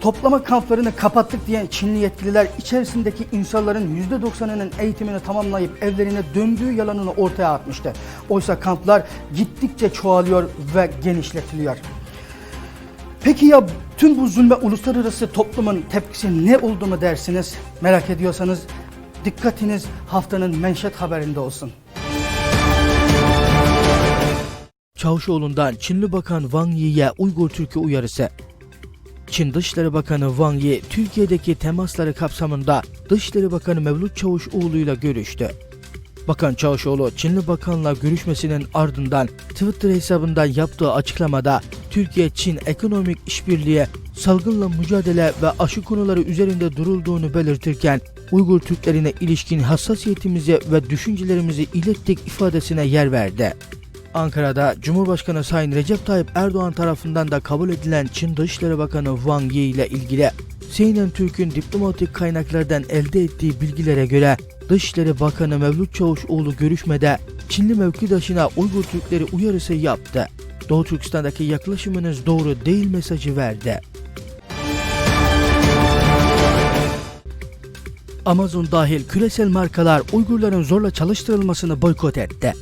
Toplama kamplarını kapattık diyen Çinli yetkililer içerisindeki insanların %90'ının eğitimini tamamlayıp evlerine döndüğü yalanını ortaya atmıştı. Oysa kamplar gittikçe çoğalıyor ve genişletiliyor. Peki ya tüm bu zulme uluslararası toplumun tepkisi ne oldu mu dersiniz? Merak ediyorsanız dikkatiniz haftanın menşet haberinde olsun. Çavuşoğlu'ndan Çinli Bakan Wang Yi'ye Uygur Türk'ü uyarısı. Çin Dışişleri Bakanı Wang Yi, Türkiye'deki temasları kapsamında Dışişleri Bakanı Mevlüt Çavuşoğlu ile görüştü. Bakan Çavuşoğlu, Çinli Bakanla görüşmesinin ardından Twitter hesabından yaptığı açıklamada Türkiye-Çin ekonomik işbirliği, salgınla mücadele ve aşı konuları üzerinde durulduğunu belirtirken Uygur Türklerine ilişkin hassasiyetimizi ve düşüncelerimizi ilettik ifadesine yer verdi. Ankara'da Cumhurbaşkanı Sayın Recep Tayyip Erdoğan tarafından da kabul edilen Çin Dışişleri Bakanı Wang Yi ile ilgili CNN Türk'ün diplomatik kaynaklardan elde ettiği bilgilere göre Dışişleri Bakanı Mevlüt Çavuşoğlu görüşmede Çinli mevkidaşına Uygur Türkleri uyarısı yaptı. Doğu Türkistan'daki yaklaşımınız doğru değil mesajı verdi. Amazon dahil küresel markalar Uygurların zorla çalıştırılmasını boykot etti.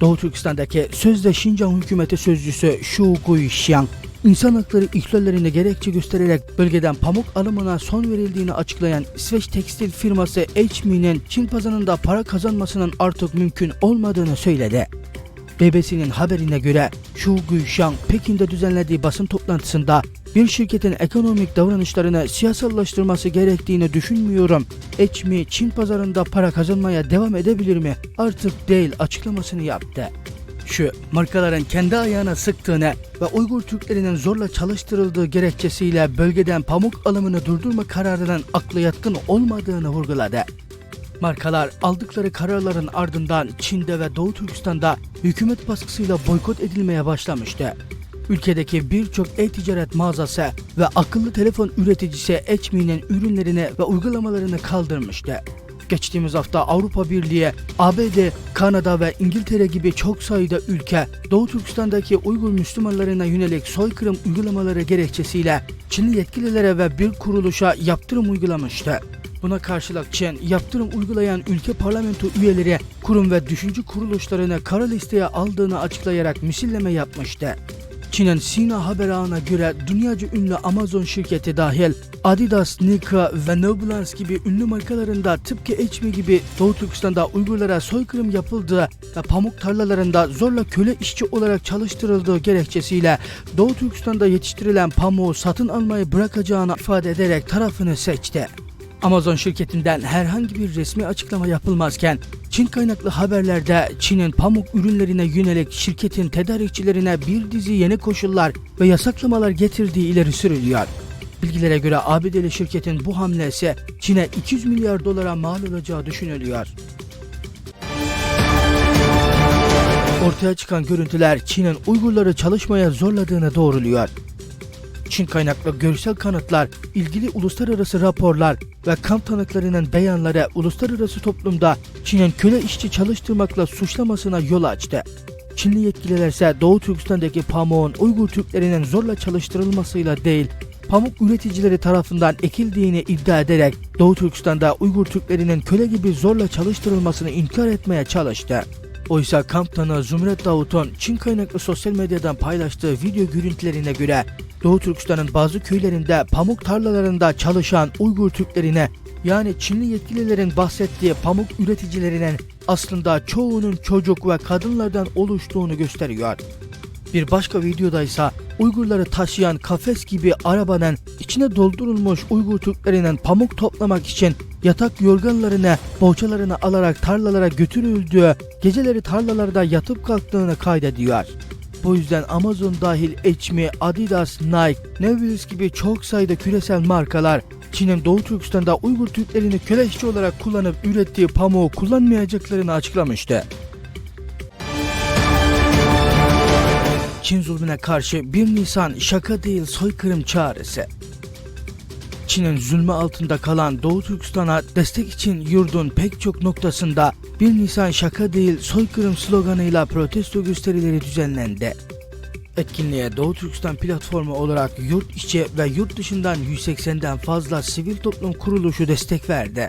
Doğu Türkistan'daki sözde Şincan hükümeti sözcüsü Shu Guixiang, insan hakları ihlallerini gerekçe göstererek bölgeden pamuk alımına son verildiğini açıklayan İsveç tekstil firması HM'nin Çin pazarında para kazanmasının artık mümkün olmadığını söyledi. BBC'nin haberine göre Shu Guixiang Pekin'de düzenlediği basın toplantısında bir şirketin ekonomik davranışlarını siyasallaştırması gerektiğini düşünmüyorum. HM Çin pazarında para kazanmaya devam edebilir mi? Artık değil açıklamasını yaptı. Şu markaların kendi ayağına sıktığını ve Uygur Türklerinin zorla çalıştırıldığı gerekçesiyle bölgeden pamuk alımını durdurma kararının aklı yatkın olmadığını vurguladı. Markalar aldıkları kararların ardından Çin'de ve Doğu Türkistan'da hükümet baskısıyla boykot edilmeye başlamıştı. Ülkedeki birçok e-ticaret mağazası ve akıllı telefon üreticisi HMI'nin ürünlerini ve uygulamalarını kaldırmıştı. Geçtiğimiz hafta Avrupa Birliği, ABD, Kanada ve İngiltere gibi çok sayıda ülke Doğu Türkistan'daki Uygur Müslümanlarına yönelik soykırım uygulamaları gerekçesiyle Çinli yetkililere ve bir kuruluşa yaptırım uygulamıştı. Buna karşılık Çin, yaptırım uygulayan ülke parlamento üyeleri, kurum ve düşünce kuruluşlarını kara listeye aldığını açıklayarak misilleme yapmıştı. Çin'in Sina haber ağına göre dünyaca ünlü Amazon şirketi dahil Adidas, Nike ve Noblance gibi ünlü markalarında tıpkı HM gibi Doğu Türkistan'da Uygurlara soykırım yapıldığı ve pamuk tarlalarında zorla köle işçi olarak çalıştırıldığı gerekçesiyle Doğu Türkistan'da yetiştirilen pamuğu satın almayı bırakacağını ifade ederek tarafını seçti. Amazon şirketinden herhangi bir resmi açıklama yapılmazken Çin kaynaklı haberlerde Çin'in pamuk ürünlerine yönelik şirketin tedarikçilerine bir dizi yeni koşullar ve yasaklamalar getirdiği ileri sürülüyor. Bilgilere göre ABD'li şirketin bu hamlesi Çin'e 200 milyar dolara mal olacağı düşünülüyor. Ortaya çıkan görüntüler Çin'in Uygurları çalışmaya zorladığını doğruluyor. Çin kaynaklı görsel kanıtlar, ilgili uluslararası raporlar ve kamp tanıklarının beyanları uluslararası toplumda Çin'in köle işçi çalıştırmakla suçlamasına yol açtı. Çinli yetkililer ise Doğu Türkistan'daki pamuğun Uygur Türklerinin zorla çalıştırılmasıyla değil, pamuk üreticileri tarafından ekildiğini iddia ederek Doğu Türkistan'da Uygur Türklerinin köle gibi zorla çalıştırılmasını inkar etmeye çalıştı. Oysa kamp tanığı Zümret Davut'un Çin kaynaklı sosyal medyadan paylaştığı video görüntülerine göre Doğu Türkistan'ın bazı köylerinde pamuk tarlalarında çalışan Uygur Türklerine yani Çinli yetkililerin bahsettiği pamuk üreticilerinin aslında çoğunun çocuk ve kadınlardan oluştuğunu gösteriyor. Bir başka videoda ise Uygurları taşıyan kafes gibi arabanın içine doldurulmuş Uygur Türklerinin pamuk toplamak için yatak yorganlarını, boğçalarını alarak tarlalara götürüldüğü, geceleri tarlalarda yatıp kalktığını kaydediyor. Bu yüzden Amazon dahil HM, Adidas, Nike, Nevis gibi çok sayıda küresel markalar Çin'in Doğu Türkistan'da Uygur Türklerini köle işçi olarak kullanıp ürettiği pamuğu kullanmayacaklarını açıklamıştı. Çin zulmüne karşı 1 Nisan şaka değil soykırım çağrısı. Çin'in zulmü altında kalan Doğu Türkistan'a destek için yurdun pek çok noktasında 1 Nisan şaka değil soykırım sloganıyla protesto gösterileri düzenlendi. Etkinliğe Doğu Türkistan platformu olarak yurt içi ve yurt dışından 180'den fazla sivil toplum kuruluşu destek verdi.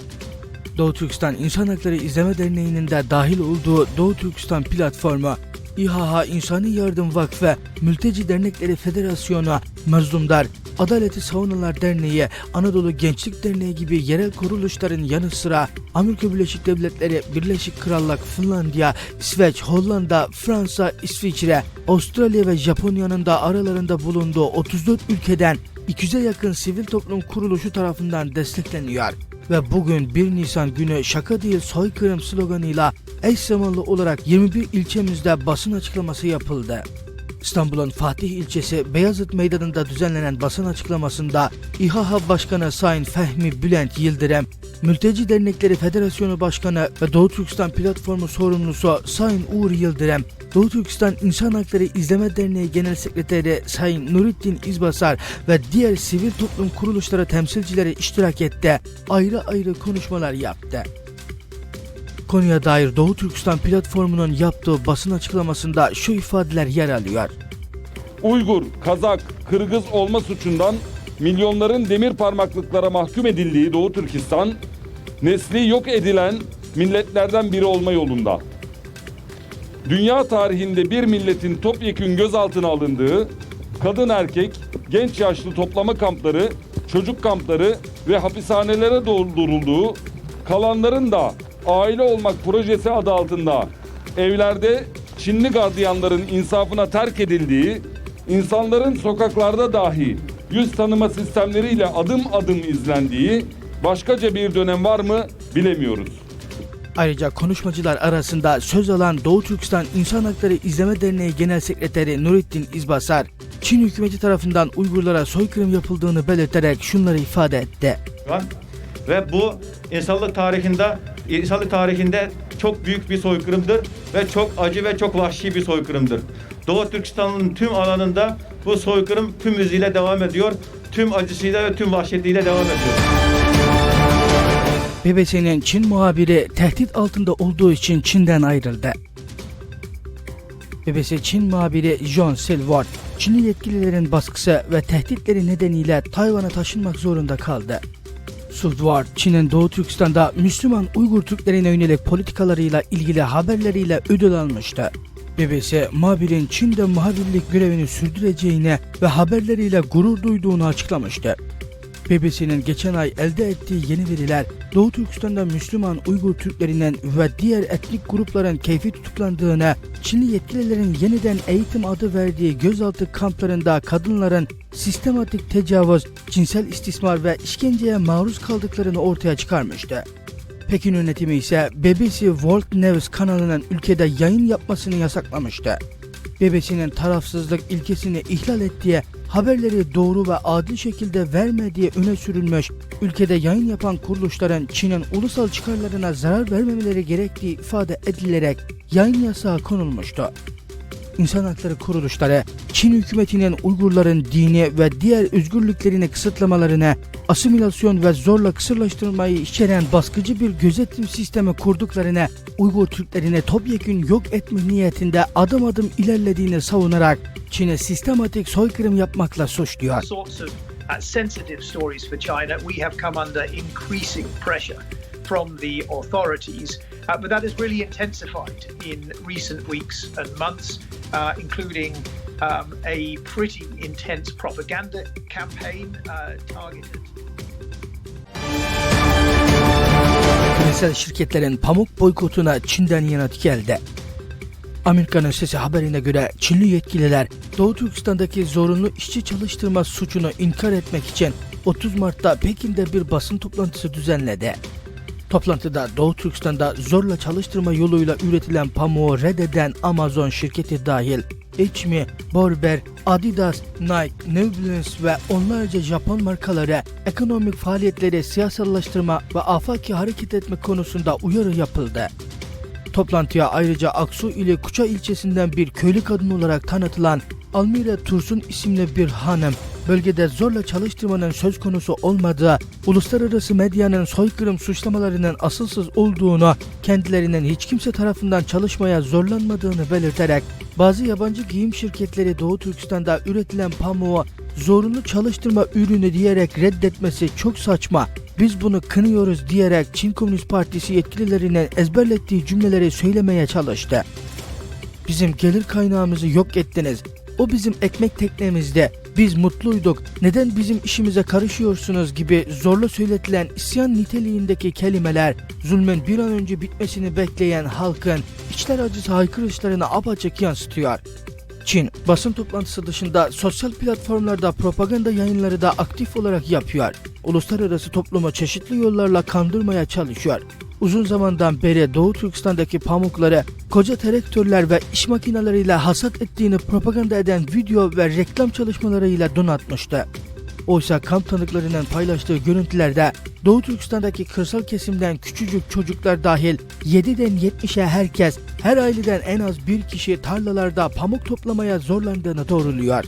Doğu Türkistan İnsan Hakları İzleme Derneği'nin de dahil olduğu Doğu Türkistan platformu, İHH İnsani Yardım Vakfı, Mülteci Dernekleri Federasyonu, Mazlumlar, Adaleti Savunular Derneği, Anadolu Gençlik Derneği gibi yerel kuruluşların yanı sıra Amerika Birleşik Devletleri, Birleşik Krallık, Finlandiya, İsveç, Hollanda, Fransa, İsviçre, Avustralya ve Japonya'nın da aralarında bulunduğu 34 ülkeden 200'e yakın sivil toplum kuruluşu tarafından destekleniyor ve bugün 1 Nisan günü şaka değil soykırım sloganıyla eş zamanlı olarak 21 ilçemizde basın açıklaması yapıldı. İstanbul'un Fatih ilçesi Beyazıt Meydanı'nda düzenlenen basın açıklamasında İHA Başkanı Sayın Fehmi Bülent Yıldırım, Mülteci Dernekleri Federasyonu Başkanı ve Doğu Türkistan Platformu sorumlusu Sayın Uğur Yıldırım, Doğu Türkistan İnsan Hakları İzleme Derneği Genel Sekreteri Sayın Nurettin İzbasar ve diğer sivil toplum kuruluşları temsilcileri iştirak etti. Ayrı ayrı konuşmalar yaptı. Konuya dair Doğu Türkistan platformunun yaptığı basın açıklamasında şu ifadeler yer alıyor. Uygur, Kazak, Kırgız olma suçundan milyonların demir parmaklıklara mahkum edildiği Doğu Türkistan, nesli yok edilen milletlerden biri olma yolunda. Dünya tarihinde bir milletin topyekün gözaltına alındığı, kadın erkek, genç yaşlı toplama kampları, çocuk kampları ve hapishanelere doldurulduğu, kalanların da aile olmak projesi adı altında evlerde Çinli gardiyanların insafına terk edildiği, insanların sokaklarda dahi yüz tanıma sistemleriyle adım adım izlendiği başkaca bir dönem var mı bilemiyoruz. Ayrıca konuşmacılar arasında söz alan Doğu Türkistan İnsan Hakları İzleme Derneği Genel Sekreteri Nurettin İzbasar, Çin hükümeti tarafından Uygurlara soykırım yapıldığını belirterek şunları ifade etti. Ve bu insanlık tarihinde insanlık tarihinde çok büyük bir soykırımdır ve çok acı ve çok vahşi bir soykırımdır. Doğu Türkistan'ın tüm alanında bu soykırım tüm hızıyla devam ediyor. Tüm acısıyla ve tüm vahşetiyle devam ediyor. BBC'nin Çin muhabiri tehdit altında olduğu için Çin'den ayrıldı. BBC Çin muhabiri John Silver, Çinli yetkililerin baskısı ve tehditleri nedeniyle Tayvan'a taşınmak zorunda kaldı. Silver, Çin'in Doğu Türkistan'da Müslüman Uygur Türklerine yönelik politikalarıyla ilgili haberleriyle ödül almıştı. BBC, muhabirin Çin'de muhabirlik görevini sürdüreceğini ve haberleriyle gurur duyduğunu açıklamıştı. BBC'nin geçen ay elde ettiği yeni veriler Doğu Türkistan'da Müslüman Uygur Türklerinden ve diğer etnik grupların keyfi tutuklandığını, Çinli yetkililerin yeniden eğitim adı verdiği gözaltı kamplarında kadınların sistematik tecavüz, cinsel istismar ve işkenceye maruz kaldıklarını ortaya çıkarmıştı. Pekin yönetimi ise BBC World News kanalının ülkede yayın yapmasını yasaklamıştı. BBC'nin tarafsızlık ilkesini ihlal ettiği, haberleri doğru ve adil şekilde vermediği öne sürülmüş, ülkede yayın yapan kuruluşların Çin'in ulusal çıkarlarına zarar vermemeleri gerektiği ifade edilerek yayın yasağı konulmuştu. İnsan hakları kuruluşları Çin hükümetinin Uygurların dini ve diğer özgürlüklerini kısıtlamalarını, asimilasyon ve zorla kısırlaştırmayı içeren baskıcı bir gözetim sistemi kurduklarını, Uygur Türklerini topyekün yok etme niyetinde adım adım ilerlediğini savunarak Çin'e sistematik soykırım yapmakla suçluyor. uh, sensitive stories for China, we have come under increasing pressure from the authorities. Uh, but that has really intensified in recent weeks and months, uh, including um, a pretty intense propaganda campaign uh, targeted. Küresel şirketlerin pamuk boykotuna Çin'den yanıt geldi. Amerika'nın sesi haberine göre Çinli yetkililer Doğu Türkistan'daki zorunlu işçi çalıştırma suçunu inkar etmek için 30 Mart'ta Pekin'de bir basın toplantısı düzenledi. Toplantıda Doğu Türkistan'da zorla çalıştırma yoluyla üretilen pamuğu reddeden Amazon şirketi dahil H&M, Barber, Adidas, Nike, New Balance ve onlarca Japon markaları ekonomik faaliyetleri siyasallaştırma ve afaki hareket etme konusunda uyarı yapıldı. Toplantıya ayrıca Aksu ile Kuça ilçesinden bir köylü kadın olarak tanıtılan Almira Tursun isimli bir hanım, bölgede zorla çalıştırmanın söz konusu olmadığı, uluslararası medyanın soykırım suçlamalarının asılsız olduğunu, kendilerinin hiç kimse tarafından çalışmaya zorlanmadığını belirterek, bazı yabancı giyim şirketleri Doğu Türkistan'da üretilen pamuğu zorunlu çalıştırma ürünü diyerek reddetmesi çok saçma. Biz bunu kınıyoruz diyerek Çin Komünist Partisi yetkililerinin ezberlettiği cümleleri söylemeye çalıştı. Bizim gelir kaynağımızı yok ettiniz. O bizim ekmek teknemizde. Biz mutluyduk. Neden bizim işimize karışıyorsunuz gibi zorla söyletilen isyan niteliğindeki kelimeler zulmün bir an önce bitmesini bekleyen halkın içler acısı haykırışlarını apaçık yansıtıyor. Çin basın toplantısı dışında sosyal platformlarda propaganda yayınları da aktif olarak yapıyor. Uluslararası toplumu çeşitli yollarla kandırmaya çalışıyor. Uzun zamandan beri Doğu Türkistan'daki pamukları koca traktörler ve iş makineleriyle hasat ettiğini propaganda eden video ve reklam çalışmalarıyla donatmıştı. Oysa kamp tanıklarının paylaştığı görüntülerde Doğu Türkistan'daki kırsal kesimden küçücük çocuklar dahil 7'den 70'e herkes her aileden en az bir kişi tarlalarda pamuk toplamaya zorlandığını doğruluyor.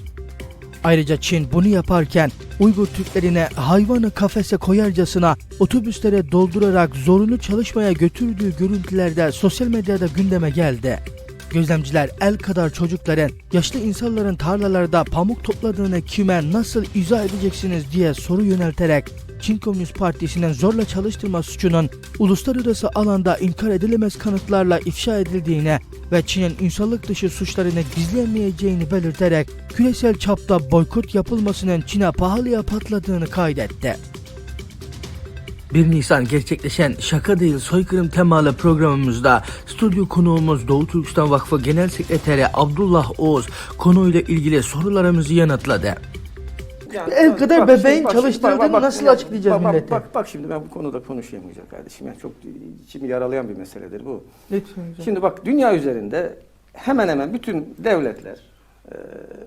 Ayrıca Çin bunu yaparken Uygur Türklerine hayvanı kafese koyarcasına otobüslere doldurarak zorunlu çalışmaya götürdüğü görüntülerde sosyal medyada gündeme geldi. Gözlemciler el kadar çocukların, yaşlı insanların tarlalarda pamuk topladığını kime nasıl izah edeceksiniz diye soru yönelterek Çin Komünist Partisi'nin zorla çalıştırma suçunun uluslararası alanda inkar edilemez kanıtlarla ifşa edildiğine ve Çin'in insanlık dışı suçlarını gizleyemeyeceğini belirterek küresel çapta boykot yapılmasının Çin'e pahalıya patladığını kaydetti. 1 Nisan gerçekleşen şaka değil soykırım temalı programımızda stüdyo konuğumuz Doğu Türkistan Vakfı Genel Sekreteri Abdullah Oğuz konuyla ilgili sorularımızı yanıtladı. Yani El bak- kadar bak bebeğin bak çalıştırdığını bak- bak- nasıl bak- açıklayacağız bak- bak- millete? Bak, bak şimdi ben bu konuda konuşayım güzel kardeşim. Yani çok içimi yaralayan bir meseledir bu. Lütfen hocam. Şimdi bak dünya üzerinde hemen hemen bütün devletler e,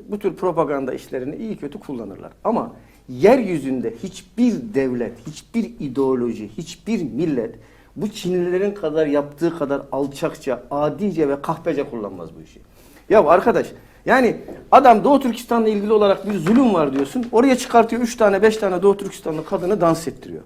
bu tür propaganda işlerini iyi kötü kullanırlar. Ama yeryüzünde hiçbir devlet, hiçbir ideoloji, hiçbir millet bu Çinlilerin kadar yaptığı kadar alçakça, adice ve kahpece kullanmaz bu işi. Ya arkadaş yani adam Doğu Türkistan'la ilgili olarak bir zulüm var diyorsun. Oraya çıkartıyor 3 tane 5 tane Doğu Türkistanlı kadını dans ettiriyor.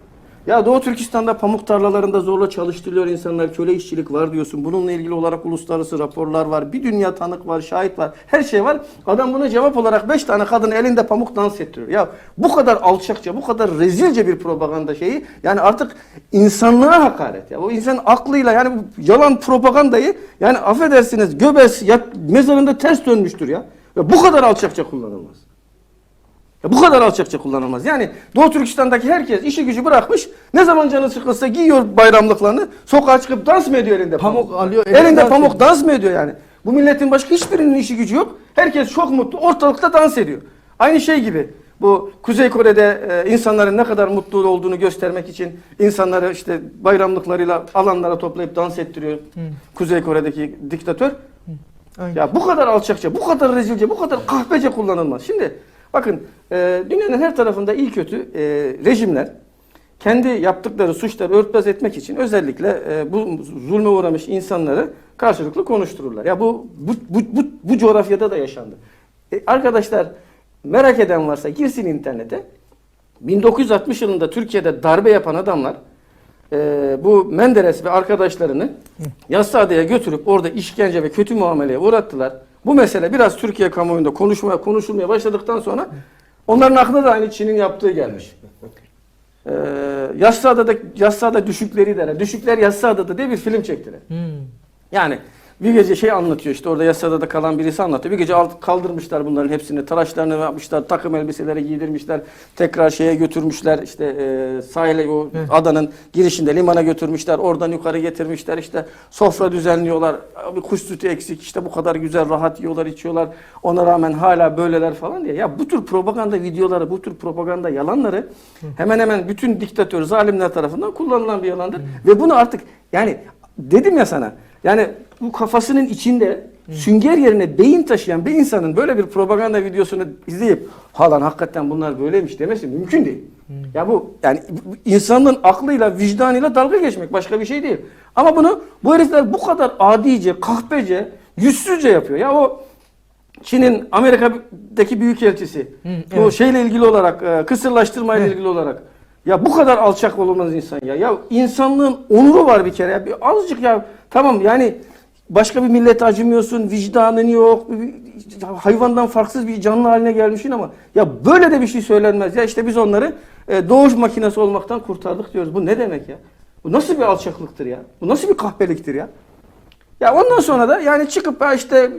Ya Doğu Türkistan'da pamuk tarlalarında zorla çalıştırılıyor insanlar. Köle işçilik var diyorsun. Bununla ilgili olarak uluslararası raporlar var. Bir dünya tanık var, şahit var. Her şey var. Adam buna cevap olarak 5 tane kadın elinde pamuk dans ettiriyor. Ya bu kadar alçakça, bu kadar rezilce bir propaganda şeyi yani artık insanlığa hakaret ya. O insan aklıyla yani yalan propagandayı yani affedersiniz göbes ya, mezarında ters dönmüştür ya. Ve bu kadar alçakça kullanılmaz. Ya bu kadar alçakça kullanılmaz. Yani Doğu Türkistan'daki herkes işi gücü bırakmış. Ne zaman canı sıkılsa giyiyor bayramlıklarını. Sokağa çıkıp dans mı ediyor elinde Pamuk alıyor, elinde Elinde pamuk ediyor. dans mı ediyor yani? Bu milletin başka hiçbirinin işi gücü yok. Herkes çok mutlu. Ortalıkta dans ediyor. Aynı şey gibi. Bu Kuzey Kore'de e, insanların ne kadar mutlu olduğunu göstermek için insanları işte bayramlıklarıyla alanlara toplayıp dans ettiriyor. Kuzey Kore'deki diktatör. Aynen. Ya bu kadar alçakça, bu kadar rezilce, bu kadar kahpece kullanılmaz. Şimdi bakın e, dünyanın her tarafında iyi kötü e, rejimler kendi yaptıkları suçları örtbas etmek için özellikle e, bu zulme uğramış insanları karşılıklı konuştururlar. Ya bu bu bu bu, bu coğrafyada da yaşandı. E, arkadaşlar merak eden varsa girsin internete. 1960 yılında Türkiye'de darbe yapan adamlar e, bu Menderes ve arkadaşlarını Yassıada'ya götürüp orada işkence ve kötü muameleye uğrattılar. Bu mesele biraz Türkiye kamuoyunda konuşmaya konuşulmaya başladıktan sonra onların aklına da aynı Çin'in yaptığı gelmiş. Ee, Yassıada'da Yassıada düşükleri derler. Düşükler Yassıada'da diye bir film çektiler. Hmm. Yani bir gece şey anlatıyor işte orada Yassıada'da kalan birisi anlatıyor. Bir gece alt- kaldırmışlar bunların hepsini. Tıraşlarını yapmışlar, takım elbiseleri giydirmişler. Tekrar şeye götürmüşler işte e, sahile o adanın girişinde limana götürmüşler. Oradan yukarı getirmişler işte sofra düzenliyorlar. Bir kuş sütü eksik işte bu kadar güzel rahat yiyorlar içiyorlar. Ona rağmen hala böyleler falan diye. Ya bu tür propaganda videoları, bu tür propaganda yalanları hemen hemen bütün diktatör, zalimler tarafından kullanılan bir yalandır. Ve bunu artık yani dedim ya sana yani bu kafasının içinde Sünger yerine beyin taşıyan bir insanın böyle bir propaganda videosunu izleyip ha lan hakikaten bunlar böyleymiş demesi mümkün değil. Ya bu yani insanın aklıyla vicdanıyla dalga geçmek başka bir şey değil. Ama bunu bu herifler bu kadar adice, kahpece, yüzsüzce yapıyor. Ya o Çin'in Amerika'daki büyükelçisi bu şeyle ilgili olarak e, kısırlaştırmayla ilgili olarak ya bu kadar alçak olmaz insan ya. Ya insanlığın onuru var bir kere ya. Bir azıcık ya tamam yani başka bir millete acımıyorsun, vicdanın yok. hayvandan farksız bir canlı haline gelmişsin ama ya böyle de bir şey söylenmez. Ya işte biz onları e, doğuş makinesi olmaktan kurtardık diyoruz. Bu ne demek ya? Bu nasıl bir alçaklıktır ya? Bu nasıl bir kahpeliktir ya? Ya ondan sonra da yani çıkıp ya işte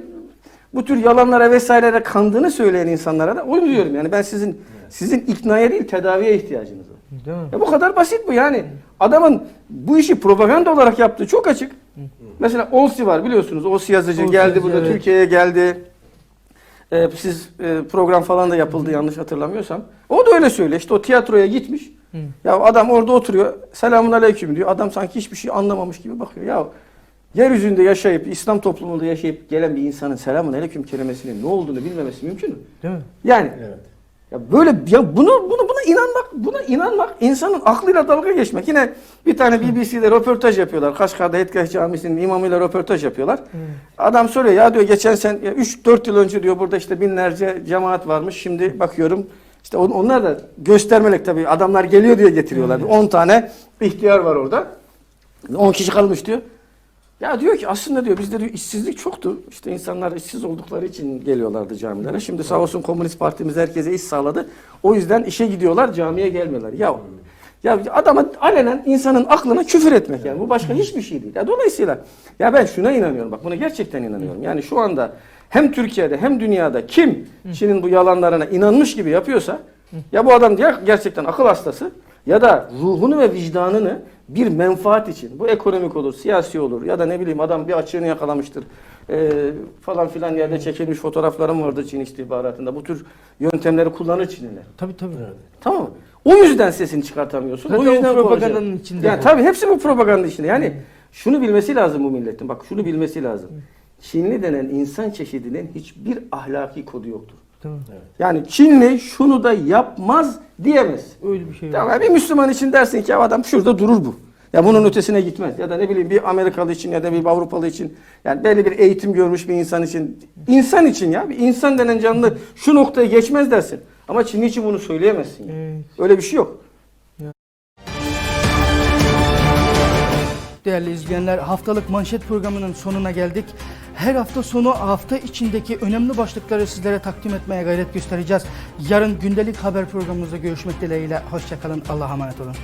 bu tür yalanlara vesairelere kandığını söyleyen insanlara da onu diyorum yani ben sizin sizin iknaya değil tedaviye ihtiyacınız var. Değil mi? Ya bu kadar basit bu yani. Adamın bu işi propaganda olarak yaptığı çok açık. Mesela Olsi var biliyorsunuz. Olsi yazıcı Olsi geldi yazıcı, burada evet. Türkiye'ye geldi. Ee, siz e, program falan da yapıldı yanlış hatırlamıyorsam. O da öyle söylüyor. İşte o tiyatroya gitmiş. Ya adam orada oturuyor. Selamun aleyküm diyor. Adam sanki hiçbir şey anlamamış gibi bakıyor. Ya yeryüzünde yaşayıp İslam toplumunda yaşayıp gelen bir insanın selamun aleyküm kelimesinin ne olduğunu bilmemesi mümkün mü? Değil mi? Yani ya böyle ya bunu bunu buna inanmak buna inanmak insanın aklıyla dalga geçmek. Yine bir tane BBC'de röportaj yapıyorlar. Kaşgar'da Etkaş Camisi'nin imamıyla röportaj yapıyorlar. Adam soruyor ya diyor geçen sen 3-4 yıl önce diyor burada işte binlerce cemaat varmış. Şimdi bakıyorum işte on- onlar da göstermelik tabii adamlar geliyor diye getiriyorlar. 10 tane ihtiyar var orada. 10 kişi kalmış diyor. Ya diyor ki aslında diyor bizde diyor işsizlik çoktu. İşte insanlar işsiz oldukları için geliyorlardı camilere. Şimdi sağ olsun Komünist Partimiz herkese iş sağladı. O yüzden işe gidiyorlar, camiye gelmiyorlar. Ya ya adama alenen insanın aklına küfür etmek yani. Bu başka hiçbir şey değil. Ya dolayısıyla ya ben şuna inanıyorum. Bak buna gerçekten inanıyorum. Yani şu anda hem Türkiye'de hem dünyada kim Çin'in bu yalanlarına inanmış gibi yapıyorsa ya bu adam ya gerçekten akıl hastası ya da ruhunu ve vicdanını bir menfaat için bu ekonomik olur, siyasi olur ya da ne bileyim adam bir açığını yakalamıştır. Ee, falan filan yerde çekilmiş fotoğraflarım vardır Çin istihbaratında. Bu tür yöntemleri kullanır Çinliler. Tabii tabii. Tamam mı? O yüzden sesini çıkartamıyorsun. Zaten o yüzden o propagandanın konuşuyor. içinde Yani bu. tabii hepsi bu propaganda içinde. Yani şunu bilmesi lazım bu milletin. Bak şunu bilmesi lazım. Çinli denen insan çeşidinin hiçbir ahlaki kodu yoktur. Mi? Yani Çinli şunu da yapmaz diyemez. Öyle bir şey. Tamam bir Müslüman için dersin ki adam şurada durur bu. Ya bunun ötesine gitmez. Ya da ne bileyim bir Amerikalı için ya da bir Avrupalı için yani belli bir eğitim görmüş bir insan için insan için ya bir insan denen canlı şu noktaya geçmez dersin. Ama Çinli için bunu söyleyemezsin. ya. Evet. Öyle bir şey yok. Değerli izleyenler haftalık manşet programının sonuna geldik. Her hafta sonu hafta içindeki önemli başlıkları sizlere takdim etmeye gayret göstereceğiz. Yarın gündelik haber programımızda görüşmek dileğiyle. Hoşçakalın. Allah'a emanet olun.